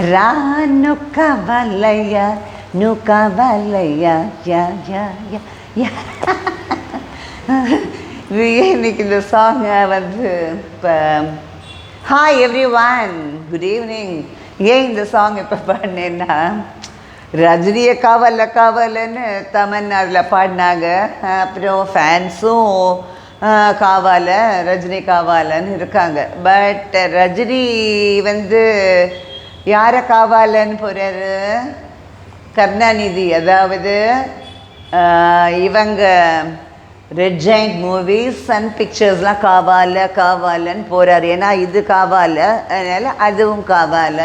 ரா நு வல்லையா நுக்க வல்லையா யா யா யா யா இது இன்னைக்கு இந்த சாங் வந்து இப்போ hi everyone good evening ஏன் இந்த சாங் இப்போ பாடினேன்னா ரஜினியை காவல காவலன்னு தமிழ்நாட்டில் பாடினாங்க. அப்புறம் ஃபேன்ஸும் காவால ரஜினி காவாலன்னு இருக்காங்க. பட் ரஜினி வந்து யாரை காவாலன்னு போகிறாரு கருணாநிதி. அதாவது இவங்க ரெட் ஜெயிண்ட் மூவிஸ் சன் பிக்சர்ஸ்லாம் காவால காவாலன்னு போகிறாரு ஏன்னா இது காவால. அதனால் அதுவும் காவால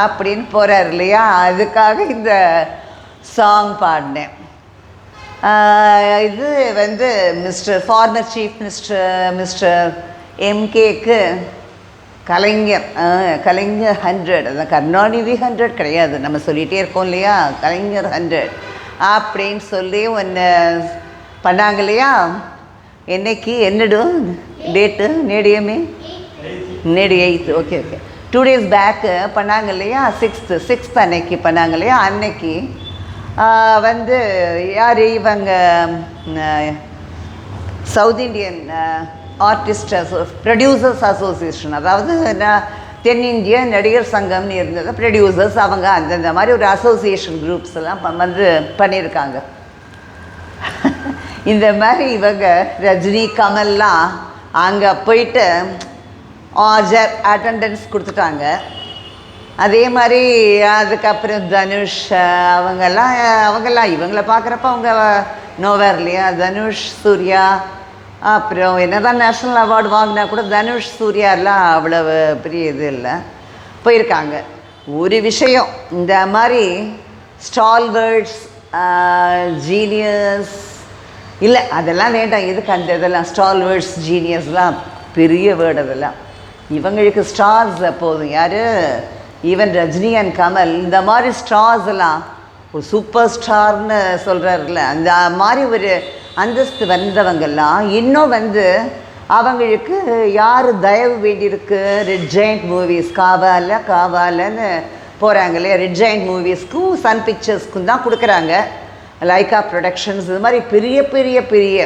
அப்படின்னு போகிறார் இல்லையா? அதுக்காக இந்த சாங் பாடினேன். இது வந்து mister former chief minister mister எம்கேக்கு Kalaignar Kalaignar hundred அதான் கருணாநிதி ஹண்ட்ரட் கிடையாது. நம்ம சொல்லிகிட்டே இருக்கோம் இல்லையா? கலைஞர் ஹண்ட்ரட் அப்படின்னு சொல்லி ஒன்று பண்ணாங்க இல்லையா? என்னைக்கு? என்னடும் டேட்டு நேடியமே? நேடி eight okay okay two days back பண்ணாங்க இல்லையா? சிக்ஸ்த்து சிக்ஸ்த் அன்னைக்கு பண்ணாங்க இல்லையா? அன்னைக்கு வந்து யார் இவங்க சவுத் இண்டியன் ஆர்டிஸ்ட் அசோ ப்ரொடியூசர்ஸ் அசோசியேஷன் அதாவது ந- தென்னிந்திய நடிகர் சங்கம்னு இருந்தது ப்ரொடியூசர்ஸ் அவங்க அந்தந்த மாதிரி ஒரு அசோசியேஷன் குரூப்ஸ் எல்லாம் வந்து பண்ணியிருக்காங்க. இந்த மாதிரி இவங்க ரஜினி கமல்லாம் அங்கே போயிட்டு ஆஜர் அட்டண்டன்ஸ் கொடுத்துட்டாங்க. அதே மாதிரி அதுக்கப்புறம் தனுஷ் அவங்கெல்லாம் அவங்கெல்லாம் இவங்கள பார்க்குறப்ப அவங்க நோவேர் இல்லையா தனுஷ் சூர்யா அப்புறம் என்னதான் நேஷ்னல் அவார்டு வாங்கினா கூட தனுஷ் சூர்யாலாம் அவ்வளவு பெரிய இது இல்லை. போயிருக்காங்க. ஒரு விஷயம் இந்த மாதிரி ஸ்டால்வர்ட்ஸ் ஜீனியஸ் இல்லை அதெல்லாம் வேண்டாம். எதுக்கு அந்த இதெல்லாம்? ஸ்டால்வர்ட்ஸ் ஜீனியஸ்லாம் பெரிய வேர்டு அதெல்லாம். இவங்களுக்கு ஸ்டார்ஸ் போதும். யார்? ஈவன் ரஜினி அண்ட் கமல் இந்த மாதிரி ஸ்டார்ஸ் எல்லாம் ஒரு சூப்பர் ஸ்டார்னு சொல்கிறாருல அந்த மாதிரி ஒரு அந்தஸ்து வந்தவங்கெல்லாம் இன்னும் வந்து அவங்களுக்கு யார் தயவு வேண்டியிருக்கு? ரெட் ஜெயண்ட் மூவிஸ் காவால காவாலன்னு போகிறாங்க இல்லையா ரெட் ஜெயண்ட் மூவிஸ்க்கும் சன் பிக்சர்ஸ்க்கும் தான் கொடுக்குறாங்க. லைக்கா ப்ரொடக்ஷன்ஸ் இது மாதிரி பெரிய பெரிய பெரிய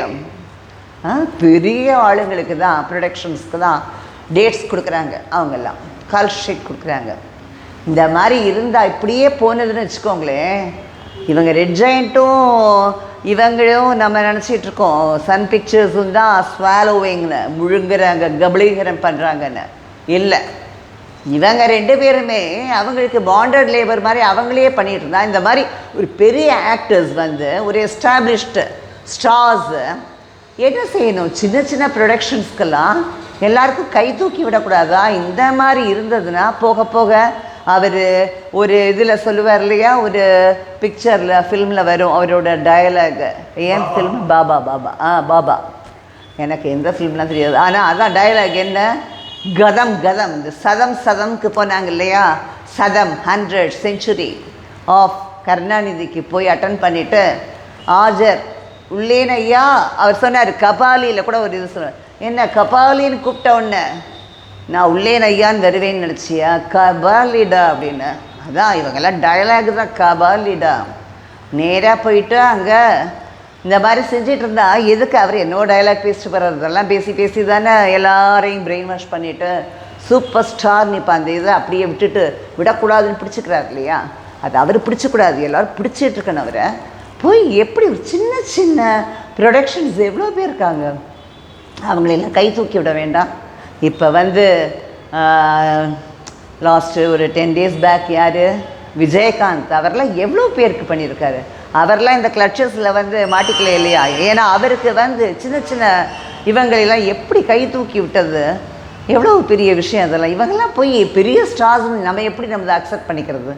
ஆ, பெரிய ஆளுங்களுக்கு தான் ப்ரொடக்ஷன்ஸ்க்கு தான் டேட்ஸ் கொடுக்குறாங்க அவங்கெல்லாம். கால் ஷீட் கொடுக்குறாங்க. இந்த மாதிரி இருந்தால் இப்படியே போனதுன்னு வச்சுக்கோங்களேன். இவங்க ரெட் ஜெயிண்ட்டும் இவங்களும் நம்ம நினச்சிட்டு இருக்கோம் சன் பிக்சர்ஸும் தான் ஸ்வாலோவிங்னு முழுங்குறாங்க கபலீகரம் பண்ணுறாங்கன்னு இல்லை. இவங்க ரெண்டு பேருமே அவங்களுக்கு பாண்டட் லேபர் மாதிரி அவங்களே பண்ணிட்டு இருந்தா இந்த மாதிரி ஒரு பெரிய ஆக்டர்ஸ் வந்து ஒரு எஸ்டாப்ளிஷ்டு ஸ்டார்ஸு என்ன செய்யணும்? சின்ன சின்ன ப்ரொடக்ஷன்ஸ்க்கெல்லாம் எல்லாருக்கும் கை தூக்கி விடக்கூடாதா? இந்த மாதிரி இருந்ததுன்னா போக போக அவர் ஒரு இதில் சொல்லுவார் இல்லையா? ஒரு பிக்சரில் ஃபில்மில் வரும் அவரோட டயலாக் ஏன் ஃபில்ம் பாபா பாபா. ஆ பாபா. எனக்கு எந்த ஃபிலிம்லாம் தெரியாது. ஆனால் அதான் டயலாக் என்ன? கதம் கதம். இந்த சதம் சதம்க்கு போனாங்க இல்லையா? சதம் ஹண்ட்ரட் செஞ்சுரி ஆஃப் கருணாநிதிக்கு போய் அட்டன் பண்ணிவிட்டு ஆஜர் உள்ளேன ஐயா. அவர் சொன்னார் கபாலியில் கூட ஒரு இது சொன்னார். என்ன கபாலின்னு கூப்பிட்ட உடனே நான் உள்ளேன் ஐயான்னு வருவேன்னு நினச்சியா? கபாலிடா அப்படின்னு. அதான் இவங்கெல்லாம் டயலாக் தான் கபாலிடா. நேராக போயிட்டு அங்கே இந்த மாதிரி செஞ்சிட்டு இருந்தா எதுக்கு அவர் என்னோட டயலாக் பேசிட்டு போகிறதெல்லாம் பேசி பேசி தானே எல்லாரையும் பிரெயின் வாஷ் பண்ணிவிட்டு சூப்பர் ஸ்டார் இப்போ அந்த இதை அப்படியே விட்டுட்டு விடக்கூடாதுன்னு பிடிச்சிக்கிறார் இல்லையா? அது அவர் பிடிச்சக்கூடாது. எல்லோரும் பிடிச்சிட்டு இருக்கணும் அவரை. போய் எப்படி ஒரு சின்ன சின்ன ப்ரொடக்ஷன்ஸ் எவ்வளோ பேர் இருக்காங்க? அவங்களெல்லாம் கை தூக்கி விட வேண்டாம். இப்போ வந்து லாஸ்ட்டு ஒரு டென் டேஸ் பேக் யார்? விஜயகாந்த். அவர்லாம் எவ்வளோ பேருக்கு பண்ணியிருக்காரு அவர்லாம் இந்த கிளட்சஸில் வந்து மாட்டிக்கல இல்லையா? ஏன்னா அவருக்கு வந்து சின்ன சின்ன இவங்களெல்லாம் எப்படி கை தூக்கி விட்டது? எவ்வளோ பெரிய விஷயம் அதெல்லாம் இவங்கெல்லாம் போய் பெரிய ஸ்டார்ஸ்னு நம்ம எப்படி நம்ம அக்செப்ட் பண்ணிக்கிறது?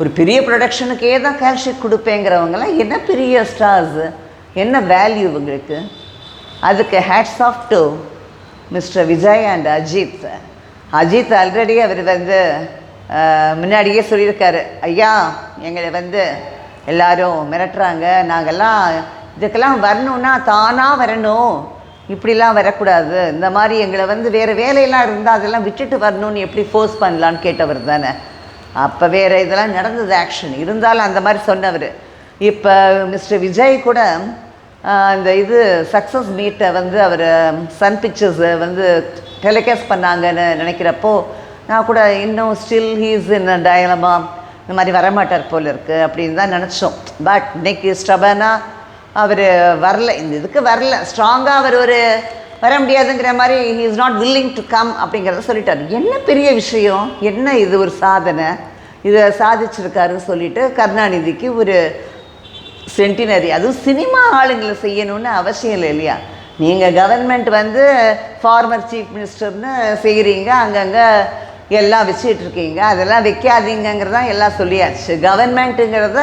ஒரு பெரிய ப்ரொடக்ஷனுக்கே தான் கேல்ஷீட் கொடுப்பேங்கிறவங்கலாம் என்ன பெரிய ஸ்டார்ஸு என்ன வேல்யூ இவங்களுக்கு? அதுக்கு hats off to mister Vijay and Ajith Ajith already அவர் வந்து முன்னாடியே சொல்லியிருக்காரு. ஐயா எங்களை வந்து எல்லாரும் மிரட்டுறாங்க. நாங்கள்லாம் இதுக்கெல்லாம் வரணும்னா தானாக வரணும். இப்படிலாம் வரக்கூடாது. இந்த மாதிரி எங்களை வந்து வேறு வேலையெல்லாம் இருந்தால் அதெல்லாம் விட்டுட்டு வரணும்னு எப்படி ஃபோர்ஸ் பண்ணலான்னு கேட்டவர் தானே. அப்போ வேறு இதெல்லாம் நடந்தது ஆக்ஷன் இருந்தாலும் அந்த மாதிரி சொன்னவர். இப்போ மிஸ்டர் விஜய் கூட இந்த இது சக்ஸஸ் மீட்டை வந்து அவர் சன் பிக்சர்ஸை வந்து டெலிகாஸ்ட் பண்ணாங்கன்னு நினைக்கிறப்போ நான் கூட இன்னும் ஸ்டில் ஹீஸ் இன் டயலமா இந்த மாதிரி வரமாட்டார் போல இருக்குது அப்படின்னு தான் நினச்சோம். பட் இன்னைக்கு ஸ்டபனாக அவர் வரல. இந்த இதுக்கு வரல. ஸ்ட்ராங்காக அவர் ஒரு வர முடியாதுங்கிற மாதிரி he is not willing to come அப்படிங்கிறத சொல்லிட்டார். என்ன பெரிய விஷயம்? என்ன இது ஒரு சாதனை? இதை சாதிச்சிருக்காருன்னு சொல்லிட்டு கருணாநிதிக்கு ஒரு சென்டினரி அதுவும் சினிமா ஆளுங்களை செய்யணும்னு அவசியம் இல்லை இல்லையா? நீங்கள் கவர்மெண்ட் வந்து ஃபார்மர் சீஃப் மினிஸ்டர்னு செய்கிறீங்க அங்கங்கே எல்லாம் வச்சுட்டு இருக்கீங்க அதெல்லாம் வைக்காதீங்கங்கிறது தான் எல்லாம் சொல்லியாச்சு. கவர்மெண்ட்டுங்கிறத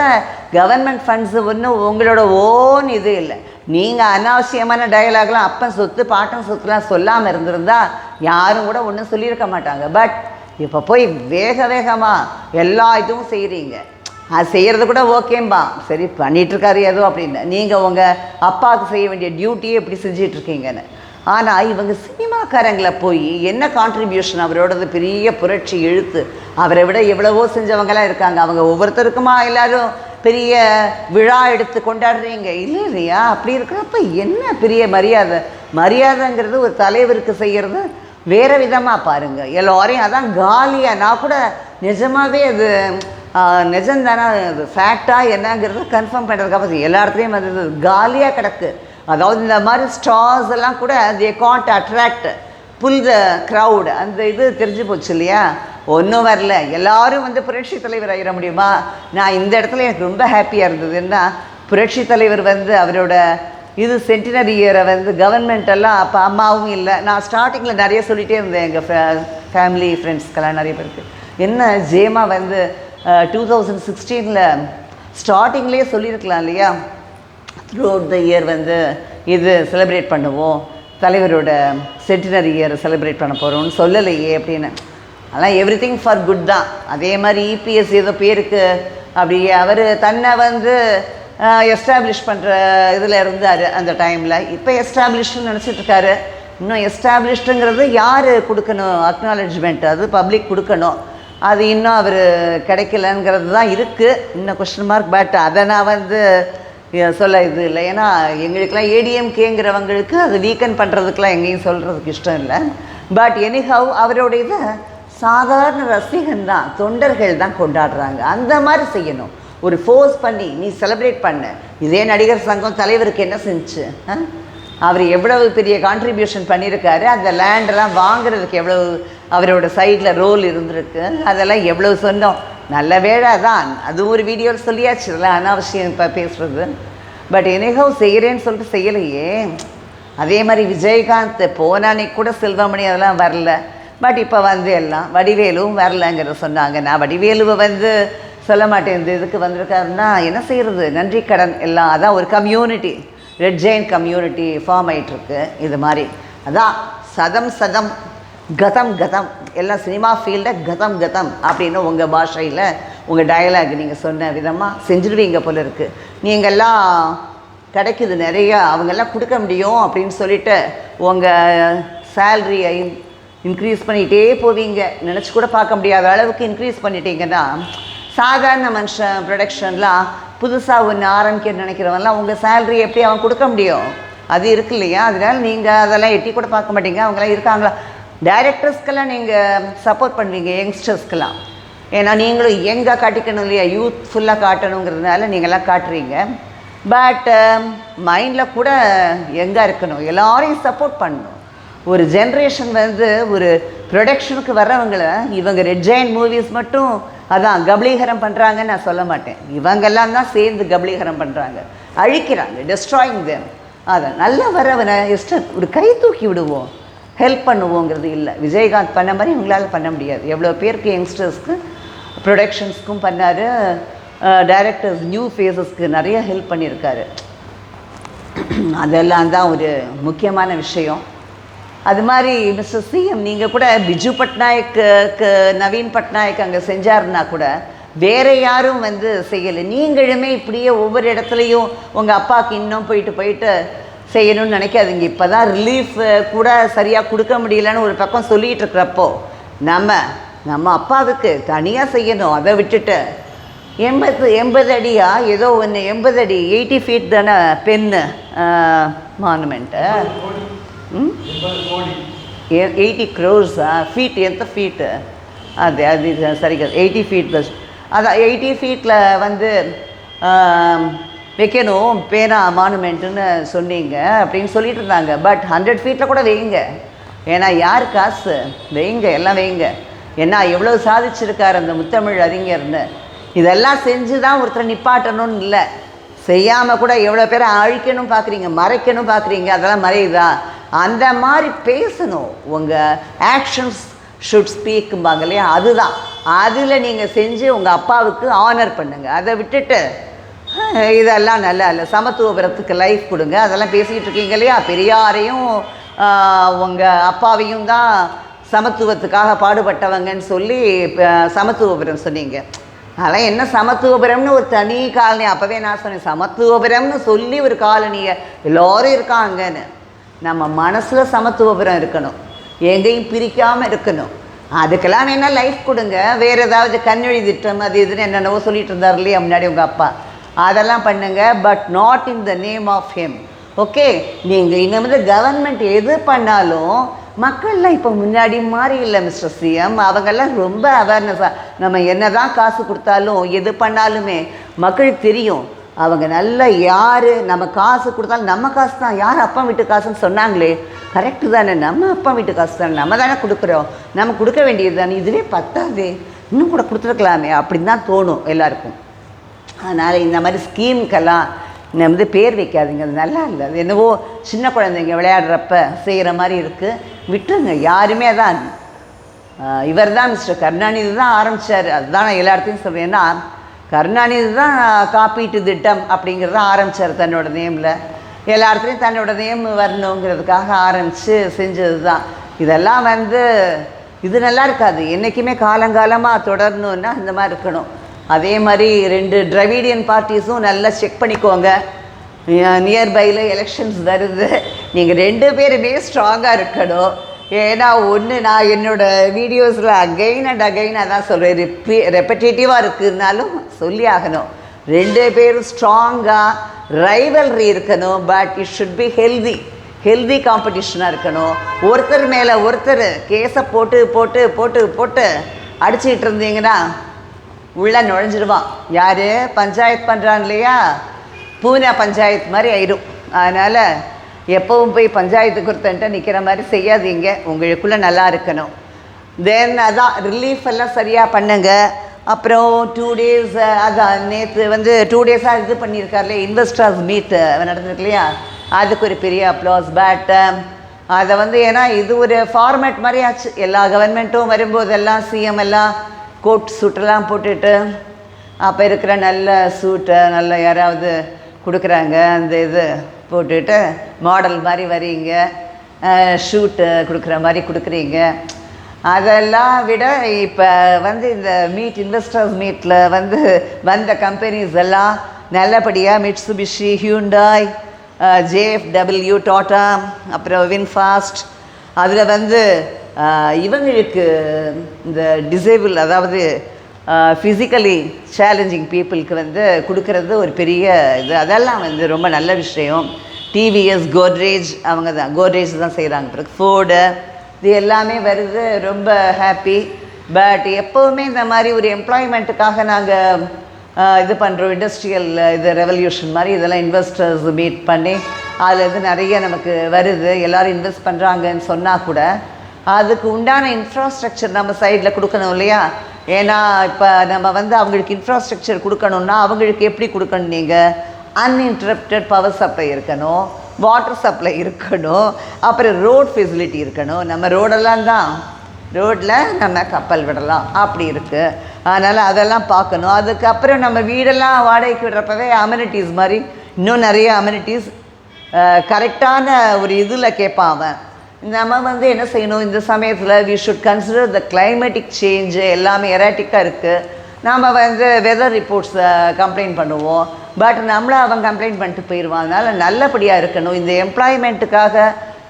கவர்மெண்ட் ஃபண்ட்ஸு ஒன்றும் உங்களோட ஓன் இது இல்லை. நீங்கள் அனாவசியமான டயலாக்லாம் அப்பன் சொத்து பாட்டன் சொத்துலாம் சொல்லாமல் இருந்திருந்தா யாரும் கூட ஒன்றும் சொல்லியிருக்க மாட்டாங்க. பட் இப்போ போய் வேக வேகமாக எல்லா இதுவும் செய்கிறீங்க அது செய்கிறது கூட ஓகேம்பா சரி பண்ணிகிட்ருக்காரு ஏதோ அப்படின்னு. நீங்கள் உங்கள் அப்பாவுக்கு செய்ய வேண்டிய டியூட்டியே இப்படி செஞ்சிட்ருக்கீங்கன்னு ஆனால் இவங்க சினிமாக்காரங்களை போய் என்ன கான்ட்ரிபியூஷன் அவரோடது பெரிய புரட்சி இழுத்து அவரை விட எவ்வளவோ செஞ்சவங்களாம் இருக்காங்க. அவங்க ஒவ்வொருத்தருக்குமா எல்லாரும் பெரிய விழா எடுத்து கொண்டாடுறீங்க? இல்லை இல்லையா? அப்படி இருக்கிறப்ப என்ன பெரிய மரியாதை? மரியாதைங்கிறது ஒரு தலைவருக்கு செய்கிறது வேறு விதமாக பாருங்கள் எல்லோரையும் அதான் காலியாக நான் கூட நிஜமாகவே அது ஆஹ், அது ஃபேக்டாக என்னங்கிறத கன்ஃபார்ம் பண்ணுறதுக்காக எல்லா இடத்துலையும் வந்து காலியாக கிடக்கு. அதாவது இந்த மாதிரி ஸ்டார்ஸ் எல்லாம் கூட they can't attract pull the crowd அந்த இது தெரிஞ்சு போச்சு இல்லையா? ஒன்றும் வரல. எல்லாரும் வந்து புரட்சி தலைவர் ஆகிட முடியுமா? நான் இந்த இடத்துல எனக்கு ரொம்ப ஹாப்பியாக இருந்ததுன்னா புரட்சி தலைவர் வந்து அவரோட இது சென்டினரி இயரை வந்து கவர்மெண்ட் எல்லாம் அப்போ அம்மாவும் இல்லை. நான் ஸ்டார்டிங்கில் நிறைய சொல்லிகிட்டே இருந்தேன் எங்கள் ஃபே ஃபேமிலி ஃப்ரெண்ட்ஸ்க்கெல்லாம் நிறைய பேருக்கு. என்ன? ஜேமா வந்து டூ தௌசண்ட் சிக்ஸ்டீனில் ஸ்டார்டிங்லேயே சொல்லியிருக்கலாம் இல்லையா? த்ரூ அவுட் த இயர் வந்து இது செலிப்ரேட் பண்ணுவோம். தலைவரோட செட்டினரி இயரை செலிப்ரேட் பண்ண போகிறோம்னு சொல்லலையே அப்படின்னு. அதெல்லாம் எவ்ரி திங் ஃபார் குட் தான். அதே மாதிரி இபிஎஸ் ஏதோ பேருக்கு அப்படி அவர் தன்னை வந்து எஸ்டாப்ளிஷ் பண்ணுற இதில் இருந்தார் அந்த டைமில் இப்போ எஸ்டாப்ளிஷ்னு நினச்சிட்ருக்காரு. இன்னும் எஸ்டாப்ளிஷ்டுங்கிறது யார் கொடுக்கணும்? அக்னாலஜ்மெண்ட் அது பப்ளிக் கொடுக்கணும். அது இன்னும் அவர் கிடைக்கலங்கிறது தான் இருக்குது இன்னும் கொஸ்டின் மார்க் பட் அதை நான் வந்து சொல்ல இது இல்லை. ஏன்னா எங்களுக்கெல்லாம் ஏடிஎம்கேங்கிறவங்களுக்கு அது வீக்கன் பண்ணுறதுக்கெலாம் எங்கேயும் சொல்கிறதுக்கு இஷ்டம் இல்லை. பட் எனிஹவ் அவருடைய இதை சாதாரண ரசிகன் தான் தொண்டர்கள் தான் கொண்டாடுறாங்க. அந்த மாதிரி செய்யணும். ஒரு ஃபோர்ஸ் பண்ணி நீ செலிப்ரேட் பண்ண. இதே நடிகர் சங்கம் தலைவருக்கு என்ன செஞ்சுச்சு ஆ? அவர் எவ்வளவு பெரிய கான்ட்ரிபியூஷன் பண்ணியிருக்காரு அந்த லேண்டெல்லாம் வாங்குறதுக்கு எவ்வளவு அவரோட சைடில் ரோல் இருந்திருக்கு அதெல்லாம் எவ்வளவு சொன்னோம். நல்ல வேலை தான். அது ஒரு வீடியோவில் சொல்லியாச்சு இதெல்லாம் அனாவசியம் இப்போ பேசுகிறது பட் எனக்கும் செய்கிறேன்னு சொல்லிட்டு செய்யலையே. அதே மாதிரி விஜயகாந்த் போன அன்னைக்கு கூட செல்வமணி அதெல்லாம் வரல. பட் இப்போ வந்து எல்லாம் வடிவேலுவும் வரலங்கிற சொன்னாங்க. நான் வடிவேலுவை வந்து சொல்ல மாட்டேன். இந்த இதுக்கு வந்திருக்காருன்னா என்ன செய்கிறது நன்றி கடன் எல்லாம். அதான் ஒரு community red giant community form ஆகிட்டுருக்கு இது மாதிரி. அதான் சதம் சதம் கதம் கதம். எல்லாம் சினிமா ஃபீல்டில் கதம் கதம் அப்படின்னு உங்கள் பாஷையில் உங்கள் டயலாக் நீங்கள் சொன்ன விதமாக செஞ்சுடுவீங்க போல இருக்குது நீங்கள்லாம் கிடைக்குது நிறையா. அவங்கெல்லாம் கொடுக்க முடியும் அப்படின்னு சொல்லிட்டு உங்கள் சேல்ரியை இன்க்ரீஸ் பண்ணிகிட்டே போவீங்க. நினச்சி கூட பார்க்க முடியாத அளவுக்கு இன்க்ரீஸ் பண்ணிட்டீங்கன்னா சாதாரண மனுஷன் ப்ரொடக்ஷன்லாம் புதுசாக ஒன்று ஆரம்பிக்க நினைக்கிறவன்லாம் உங்கள் சேல்ரி எப்படி அவன் கொடுக்க முடியும்? அது இருக்கு இல்லையா? அதனால் நீங்கள் அதெல்லாம் எட்டி கூட பார்க்க மாட்டீங்க. அவங்களாம் இருக்காங்களா? டைரக்டர்ஸ்க்கெல்லாம் நீங்கள் சப்போர்ட் பண்ணுவீங்க யங்ஸ்டர்ஸ்க்கெல்லாம் ஏன்னா நீங்களும் எங்கே காட்டிக்கணும் இல்லையா? யூத்ஃபுல்லாக காட்டணுங்கிறதுனால நீங்கள்லாம் காட்டுறீங்க. பட் மைண்டில் um, கூட எங்கே இருக்கணும். எல்லாரையும் சப்போர்ட் பண்ணணும். ஒரு ஜென்ரேஷன் வந்து ஒரு ப்ரொடக்ஷனுக்கு வர்றவங்கள இவங்க ரெட் ஜெயின் மூவிஸ் மட்டும் அதான் கபலீகரம் பண்ணுறாங்கன்னு நான் சொல்ல மாட்டேன். இவங்கெல்லாம் தான் சேர்ந்து கபலீகரம் பண்ணுறாங்க அழிக்கிறாங்க டெஸ்ட்ராயிங் தேம் அதான் நல்லா வரவனை எஸ்ட் ஒரு கை தூக்கி விடுவோம். ஹெல்ப் பண்ணுவோங்கிறது இல்லை. விஜயகாந்த் பண்ண மாதிரி உங்களால் பண்ண முடியாது. எவ்வளோ பேருக்கு யங்ஸ்டர்ஸ்க்கு ப்ரொடக்ஷன்ஸ்க்கும் பண்ணார். டைரக்டர்ஸ் நியூ ஃபேஸஸ்க்கு நிறைய ஹெல்ப் பண்ணியிருக்காரு. அதெல்லாம் தான் ஒரு முக்கியமான விஷயம். அது மாதிரி மிஸ்டர் சிஎம் நீங்கள் கூட பிஜு பட்நாயக்கு நவீன் பட்நாயக் அங்கே செஞ்சாருன்னா கூட வேற யாரும் வந்து செய்யலை. நீங்களுமே இப்படியே ஒவ்வொரு இடத்துலையும் உங்கள் அப்பாவுக்கு இன்னும் போயிட்டு போயிட்டு செய்யணும்னு நினைக்காதீங்க. இப்போ தான் ரிலீஃப் கூட சரியாக கொடுக்க முடியலன்னு ஒரு பக்கம் சொல்லிகிட்டு இருக்கிறப்போ நம்ம நம்ம அப்பாவுக்கு தனியாக செய்யணும். அதை விட்டுட்டு எண்பது எண்பது அடியா ஏதோ ஒன்று எண்பது அடி எயிட்டி ஃபீட் தானே பென்னு மானுமெண்ட்டு ம் எயிட்டி க்ரோர்ஸா ஃபீட் எந்த ஃபீட்டு அது அது இது எயிட்டி ஃபீட் பஸ் அதான் எயிட்டி ஃபீட்டில் வந்து வைக்கணும். பேனா மானுமெண்ட்டுன்னு சொன்னீங்க அப்படின்னு சொல்லிட்டு இருந்தாங்க. பட் ஹண்ட்ரட் ஃபீட்டில் கூட வைங்க. ஏன்னா யார் காசு? வைங்க எல்லாம் வைங்க. ஏன்னா எவ்வளோ சாதிச்சிருக்கார் அந்த முத்தமிழ் அறிஞர்னு. இதெல்லாம் செஞ்சு தான் ஒருத்தரை நிப்பாட்டணும்னு இல்லை. செய்யாமல் கூட எவ்வளோ பேரை அழிக்கணும் பார்க்குறீங்க மறைக்கணும் பார்க்குறீங்க அதெல்லாம் மறையுதா? அந்த மாதிரி பேசணும். உங்கள் ஆக்ஷன்ஸ் ஷுட் ஸ்பீக்கும்பாங்க இல்லையா? அதுதான். அதில் நீங்கள் செஞ்சு உங்கள் அப்பாவுக்கு ஆனர் பண்ணுங்கள் அதை விட்டுட்டு இதெல்லாம் நல்லா இல்லை. சமத்துவபுரத்துக்கு லைஃப் கொடுங்க. அதெல்லாம் பேசிக்கிட்டு இருக்கீங்க இல்லையா? பெரியாரையும் உங்கள் அப்பாவையும் தான் சமத்துவத்துக்காக பாடுபட்டவங்கன்னு சொல்லி சமத்துவபுரம் சொன்னீங்க. அதெல்லாம் என்ன சமத்துவபுரம்னு ஒரு தனி காலனி அப்போவே நான் சொன்னேன் சமத்துவபுரம்னு சொல்லி ஒரு காலனியை எல்லோரும் இருக்காங்கன்னு. நம்ம மனசில் சமத்துவபுரம் இருக்கணும் எங்கேயும் பிரிக்காமல் இருக்கணும். அதுக்கெல்லாம் வேணா லைஃப் கொடுங்க வேறு ஏதாவது கண்ணொழி திட்டம் அது இதுன்னு என்னென்னவோ சொல்லிட்டு இருந்தார் இல்லையா முன்னாடி உங்கள் அப்பா. அதெல்லாம் பண்ணுங்க but not in the name of him okay நீங்கள் இனிமேல் கவர்மெண்ட் எது பண்ணாலும் மக்கள்லாம் இப்போ முன்னாடி மாதிரி இல்லை மிஸ்டர் சிஎம் அவங்கெல்லாம் ரொம்ப அவேர்னஸாக நம்ம என்ன தான் காசு கொடுத்தாலும் எது பண்ணாலுமே மக்களுக்கு தெரியும். அவங்க நல்லா யார் நம்ம காசு கொடுத்தாலும் நம்ம காசு தான். யார் அப்பா வீட்டு காசுன்னு சொன்னாங்களே? கரெக்டு தானே. நம்ம அப்பா வீட்டு காசு தானே. நம்ம தானே கொடுக்குறோம். நம்ம கொடுக்க வேண்டியது தானே. இதுவே பத்தாதே. இன்னும் கூட கொடுத்துருக்கலாமே. அப்படின்னு தான் தோணும் எல்லாருக்கும். அதனால் இந்த மாதிரி ஸ்கீமுக்கெல்லாம் நம்ம வந்து பேர் வைக்காதீங்க. அது நல்லா இல்லை. அது என்னவோ சின்ன குழந்தைங்க விளையாடுறப்ப செய்கிற மாதிரி இருக்குது விட்டுருங்க யாருமே தான் இவர் தான் மிஸ்டர் கருணாநிதி தான் ஆரம்பித்தார் அதுதான் நான் எல்லா இடத்தையும் சொல்கிறேன் கருணாநிதி தான் காப்பீட்டு திட்டம் அப்படிங்கிறத ஆரம்பித்தார் தன்னோட நேமில். எல்லா இடத்துலையும் தன்னோட நேம் வரணுங்கிறதுக்காக ஆரம்பித்து செஞ்சது தான் இதெல்லாம் வந்து இது நல்லா இருக்காது. என்றைக்குமே காலங்காலமாக தொடரணுன்னா இந்த மாதிரி இருக்கணும். அதே மாதிரி ரெண்டு டிரவிடியன் பார்ட்டிஸும் நல்லா செக் பண்ணிக்கோங்க. நியர்பையில் எலெக்ஷன்ஸ் வருது. நீங்கள் ரெண்டு பேருமே ஸ்ட்ராங்காக இருக்கணும். ஏன்னா ஒன்று நான் என்னோடய வீடியோஸில் அகைன் அண்ட் அகைன் அதான் சொல்கிறேன் ரிப்பி ரெப்படேட்டிவாக இருக்குதுனாலும் சொல்லி ஆகணும். ரெண்டு பேரும் ஸ்ட்ராங்காக ரைவல்ரி இருக்கணும் but it should be healthy healthy காம்படிஷனாக இருக்கணும். ஒருத்தர் மேலே ஒருத்தர் கேஸை போட்டு போட்டு போட்டு போட்டு அடிச்சிக்கிட்டு இருந்தீங்கன்னா உள்ளே நுழைஞ்சிடுவான். யார்? பஞ்சாயத்து பண்ணுறான் இல்லையா? பூனா பஞ்சாயத்து மாதிரி ஆயிடும். அதனால் எப்பவும் போய் பஞ்சாயத்து கொடுத்தன்ட்ட நிற்கிற மாதிரி செய்யாதீங்க. உங்களுக்குள்ளே நல்லா இருக்கணும். தென் அதான் ரிலீஃப் எல்லாம் சரியாக பண்ணுங்க. அப்புறம் டூ டேஸ் அதான் நேற்று வந்து டூ டேஸாக இது பண்ணியிருக்காருலே இன்வெஸ்டர்ஸ் மீட் நடந்திருக்கு இல்லையா? அதுக்கு ஒரு பெரிய அப்ளாஸ் பேட்டு அதை வந்து ஏன்னா இது ஒரு ஃபார்மேட் மாதிரி ஆச்சு. எல்லா கவர்மெண்ட்டும் வரும்போதெல்லாம் சிஎம் எல்லாம் கோட் சூட்டெல்லாம் போட்டுட்டு அப்போ இருக்கிற நல்ல சூட்டை நல்ல யாராவது கொடுக்குறாங்க. அந்த இது போட்டுட்டு மாடல் மாதிரி வரீங்க ஷூட்டு கொடுக்குற மாதிரி கொடுக்குறீங்க. அதெல்லாம் விட இப்போ வந்து இந்த மீட் இன்வெஸ்டர்ஸ் மீட்டில் வந்து வந்த கம்பெனிஸ் எல்லாம் நல்லபடியாக மிட்ஸுபிஷி ஹியூண்டாய் ஜேஎஃப்டபிள்யூ டாட்டா அப்புறம் வின்ஃபாஸ்ட் அதில் வந்து இவங்களுக்கு இந்த டிசேபிள் அதாவது ஃபிசிக்கலி சேலஞ்சிங் பீப்புளுக்கு வந்து கொடுக்கறது ஒரு பெரிய இது. அதெல்லாம் வந்து ரொம்ப நல்ல விஷயம். டிவிஎஸ் கோத்ரேஜ் அவங்க தான் கோத்ரேஜ் தான் செய்கிறாங்க பிறகு ஃபோர்டு இது எல்லாமே வருது. ரொம்ப ஹாப்பி பட் எப்போவுமே இந்த மாதிரி ஒரு எம்ப்ளாய்மெண்ட்டுக்காக நாங்கள் இது பண்ணுறோம் இண்டஸ்ட்ரியல் இது ரெவல்யூஷன் மாதிரி இதெல்லாம் இன்வெஸ்டர்ஸ் மீட் பண்ணி அதுலேருந்து நிறைய நமக்கு வருது. எல்லோரும் இன்வெஸ்ட் பண்ணுறாங்கன்னு சொன்னால் கூட அதுக்கு உண்டான இன்ஃப்ராஸ்ட்ரக்சர் நம்ம சைடில் கொடுக்கணும் இல்லையா? ஏன்னா இப்போ நம்ம வந்து அவங்களுக்கு இன்ஃப்ராஸ்ட்ரக்சர் கொடுக்கணுன்னா அவங்களுக்கு எப்படி கொடுக்கணும் நீங்கள் அன்இன்டரப்டட் பவர் சப்ளை இருக்கணும் வாட்டர் சப்ளை இருக்கணும் அப்புறம் ரோட் ஃபெசிலிட்டி இருக்கணும். நம்ம ரோடெல்லாம் தான். ரோட்டில் நம்ம கப்பல் விடலாம். அப்படி இருக்குது அதனால் அதெல்லாம் பார்க்கணும். அதுக்கப்புறம் நம்ம வீடெல்லாம் வாடகைக்கு விடுறப்பவே அம்யூனிட்டிஸ் மாதிரி. இன்னும் நிறைய அம்யூனிட்டிஸ் கரெக்டான ஒரு இதில் கேட்பான் அவன். நம்ம வந்து என்ன செய்யணும்? இந்த சமயத்தில் we should consider the climatic change எல்லாமே எராட்டிக்காக இருக்குது நாம் வந்து வெதர் ரிப்போர்ட்ஸை கம்ப்ளைண்ட் பண்ணுவோம். பட் நம்மளை அவன் கம்ப்ளைண்ட் பண்ணிட்டு போயிடுவான் அதனால் நல்லபடியாக இருக்கணும். இந்த எம்ப்ளாய்மெண்ட்டுக்காக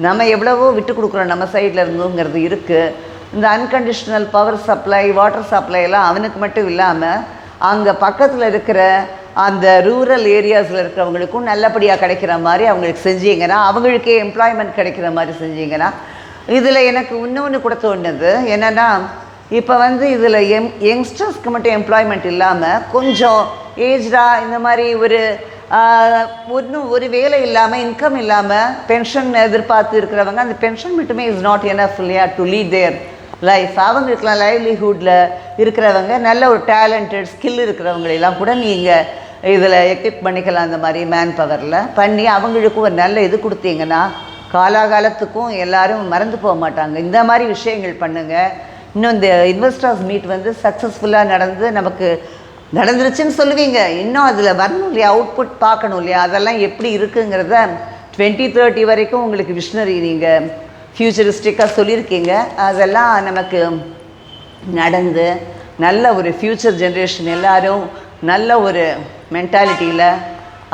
நம்ம எவ்வளவோ விட்டு கொடுக்குறோம். நம்ம சைடில் இருந்துங்கிறது இருக்குது இந்த unconditional power supply water supply எல்லாம் அவனுக்கு மட்டும் இல்லாமல் அங்கே பக்கத்தில் இருக்கிற அந்த ரூரல் ஏரியாஸில் இருக்கிறவங்களுக்கும் நல்லபடியாக கிடைக்கிற மாதிரி அவங்களுக்கு செஞ்சீங்கன்னா அவங்களுக்கே எம்ப்ளாய்மெண்ட் கிடைக்கிற மாதிரி செஞ்சீங்கன்னா இதில் எனக்கு இன்னொன்று கூட தோணுது. என்னென்னா இப்போ வந்து இதில் எம் யங்ஸ்டர்ஸ்க்கு மட்டும் எம்ப்ளாய்மெண்ட் இல்லாமல் கொஞ்சம் ஏஜ்டாக இந்த மாதிரி ஒரு ஒன்றும் ஒரு வேலை இல்லாமல் இன்கம் இல்லாமல் பென்ஷன் எதிர்பார்த்து இருக்கிறவங்க அந்த பென்ஷன் மட்டுமே இஸ் நாட் எனஃப் இல்லையா டு லீட் தேர் லைஃப் அவங்களுக்குலாம் லைவ்லிஹுட்டில் இருக்கிறவங்க நல்ல ஒரு டேலண்டட் ஸ்கில் இருக்கிறவங்களெல்லாம் கூட நீங்கள் இதில் எக்யூப் பண்ணிக்கலாம் அந்த மாதிரி மேன் பவரில் பண்ணி அவங்களுக்கும் ஒரு நல்ல இது கொடுத்தீங்கன்னா காலாகாலத்துக்கும் எல்லாரும் மறந்து போக மாட்டாங்க. இந்த மாதிரி விஷயங்கள் பண்ணுங்கள் இன்னும் இந்த இன்வெஸ்டர்ஸ் மீட் வந்து சக்ஸஸ்ஃபுல்லாக நடந்து நமக்கு நடந்துருச்சுன்னு சொல்லுவீங்க. இன்னும் அதில் வரணும் இல்லையா? அவுட்புட் பார்க்கணும் இல்லையா? அதெல்லாம் எப்படி இருக்குங்கிறத டுவெண்ட்டி தேர்ட்டி வரைக்கும் உங்களுக்கு விஷனரி நீங்கள் ஃப்யூச்சரிஸ்டிக்காக சொல்லியிருக்கீங்க. அதெல்லாம் நமக்கு நடந்து நல்ல ஒரு ஃப்யூச்சர் ஜென்ரேஷன் எல்லாரும் நல்ல ஒரு மென்டாலிட்டியில்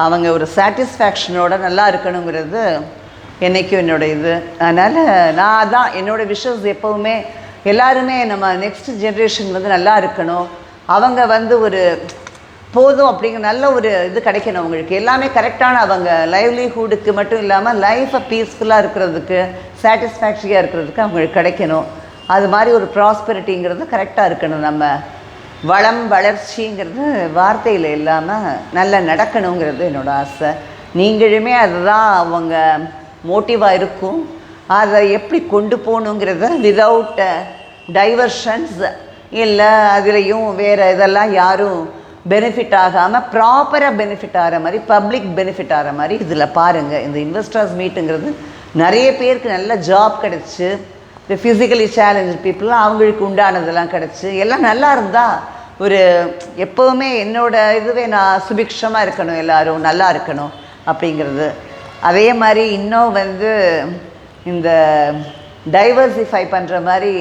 அவங்க ஒரு சாட்டிஸ்ஃபேக்ஷனோட நல்லா இருக்கணுங்கிறது என்றைக்கும் என்னோட இது. அதனால் நான் அதான் என்னோடய விஷஸ் எப்போவுமே எல்லாருமே நம்ம நெக்ஸ்ட் ஜென்ரேஷன் வந்து நல்லா இருக்கணும். அவங்க வந்து ஒரு போதும் அப்படிங்கிற நல்ல ஒரு இது கிடைக்கணும் அவங்களுக்கு. எல்லாமே கரெக்டான அவங்க லைவ்லிஹுட்டுக்கு மட்டும் இல்லாமல் லைஃப்பை பீஸ்ஃபுல்லாக இருக்கிறதுக்கு சாட்டிஸ்ஃபேக்டரியாக இருக்கிறதுக்கு அவங்களுக்கு கிடைக்கணும். அது மாதிரி ஒரு ப்ராஸ்பெரிட்டிங்கிறது கரெக்டாக இருக்கணும் நம்ம. வளம் வளர்ச்சிங்கிறது வார்த்தையில் இல்லாமல் நல்லா நடக்கணுங்கிறது என்னோடய ஆசை. நீங்களுமே அதுதான் அவங்க மோட்டிவாக இருக்கும். அதை எப்படி கொண்டு போகணுங்கிறத விதவுட் டைவர்ஷன்ஸ் uh, இல்லை அதுலேயும் வேறு இதெல்லாம் யாரும் பெனிஃபிட் ஆகாமல் ப்ராப்பராக பெனிஃபிட் ஆகிற மாதிரி பப்ளிக் பெனிஃபிட் ஆகிற மாதிரி இதில் பாருங்கள் இந்த இன்வெஸ்டர்ஸ் மீட்டுங்கிறது நிறைய பேருக்கு நல்ல ஜாப் கிடச்சி இந்த ஃபிசிக்கலி சேலஞ்ச் பீப்புளெலாம் அவங்களுக்கு உண்டானதெல்லாம் கிடச்சி எல்லாம் நல்லா இருந்தால் ஒரு எப்போவுமே என்னோட இதுவே நான் சுபிக்ஷமாக இருக்கணும் எல்லோரும் நல்லா இருக்கணும் அப்படிங்கிறது. அதே மாதிரி இன்னும் வந்து இந்த டைவர்சிஃபை பண்ணுற மாதிரி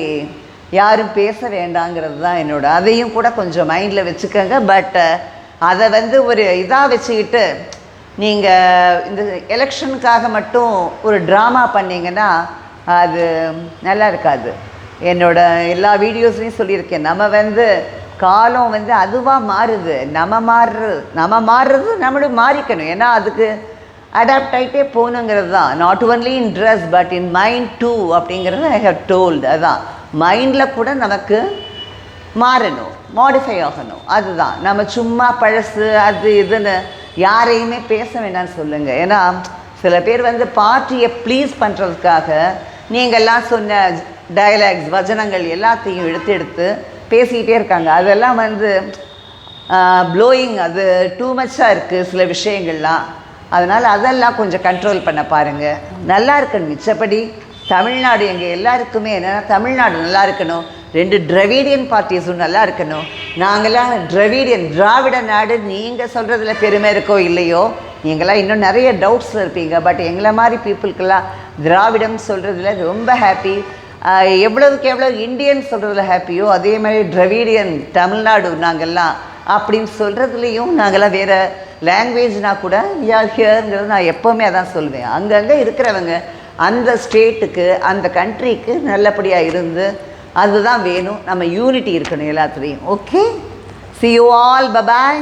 யாரும் பேச வேண்டாங்கிறது தான் என்னோட அதையும் கூட கொஞ்சம் மைண்டில் வச்சுக்கோங்க. பட் அதை வந்து ஒரு இதாக வச்சுக்கிட்டு நீங்கள் இந்த எலெக்ஷனுக்காக மட்டும் ஒரு ட்ராமா பண்ணிங்கன்னா அது நல்லா இருக்காது. என்னோட எல்லா வீடியோஸ்லையும் சொல்லியிருக்கேன். நம்ம வந்து காலம் வந்து அதுவாக மாறுது. நம்ம மாறுறது நம்ம மாறுறது நம்மளும் மாறிக்கணும். ஏன்னா அதுக்கு அடாப்ட் ஆகிட்டே போகணுங்கிறது தான். Not only in dress but in mind too அப்படிங்கிறது ஐ ஹவ் டோல்டு அதுதான் மைண்டில் கூட நமக்கு மாறணும். மாடிஃபை ஆகணும். அதுதான். நம்ம சும்மா பழசு அது இதுன்னு யாரையுமே பேச வேண்டாம்னு சொல்லுங்கள் ஏன்னா சில பேர் வந்து பார்ட்டியை ப்ளீஸ் பண்ணுறதுக்காக நீங்கள்லாம் சொன்ன டயலாக்ஸ் வஜனங்கள் எல்லாத்தையும் எடுத்து எடுத்து பேசிக்கிட்டே இருக்காங்க. அதெல்லாம் வந்து ப்ளோயிங் அது டூ மச்சாக இருக்குது சில விஷயங்கள்லாம். அதனால் அதெல்லாம் கொஞ்சம் கண்ட்ரோல் பண்ண பாருங்கள் நல்லா இருக்கணும். மிச்சப்படி தமிழ்நாடு எங்கள் எல்லாருக்குமே என்னென்னா தமிழ்நாடு நல்லா இருக்கணும். ரெண்டு திராவிடியன் பார்ட்டிஸும் நல்லா இருக்கணும். நாங்களாம் திராவிடியன் திராவிட நாடு நீங்கள் சொல்கிறதுல பெருமை இருக்கோ இல்லையோ நீங்களாம் இன்னும் நிறைய டவுட்ஸ் இருப்பீங்க. பட் எங்களை மாதிரி பீப்புளுக்கெல்லாம் திராவிடம் சொல்கிறதுல ரொம்ப ஹாப்பி எவ்வளவுக்கு எவ்வளோ இந்தியன் சொல்கிறதுல ஹாப்பியோ அதே மாதிரி திராவிடியன் தமிழ்நாடு நாங்கள்லாம் அப்படின்னு சொல்கிறதுலேயும் நாங்கள்லாம் வேறு லாங்குவேஜ்னா கூட யார் ஹியருங்கிறது நான் எப்போவுமே அதான் சொல்லுவேன். அங்கங்கே இருக்கிறவங்க அந்த ஸ்டேட்டுக்கு அந்த கண்ட்ரிக்கு நல்லபடியாக இருந்து அதுதான் வேணும். நம்ம யூனிட்டி இருக்கணும் எல்லாத்துலேயும். Okay see you all bye bye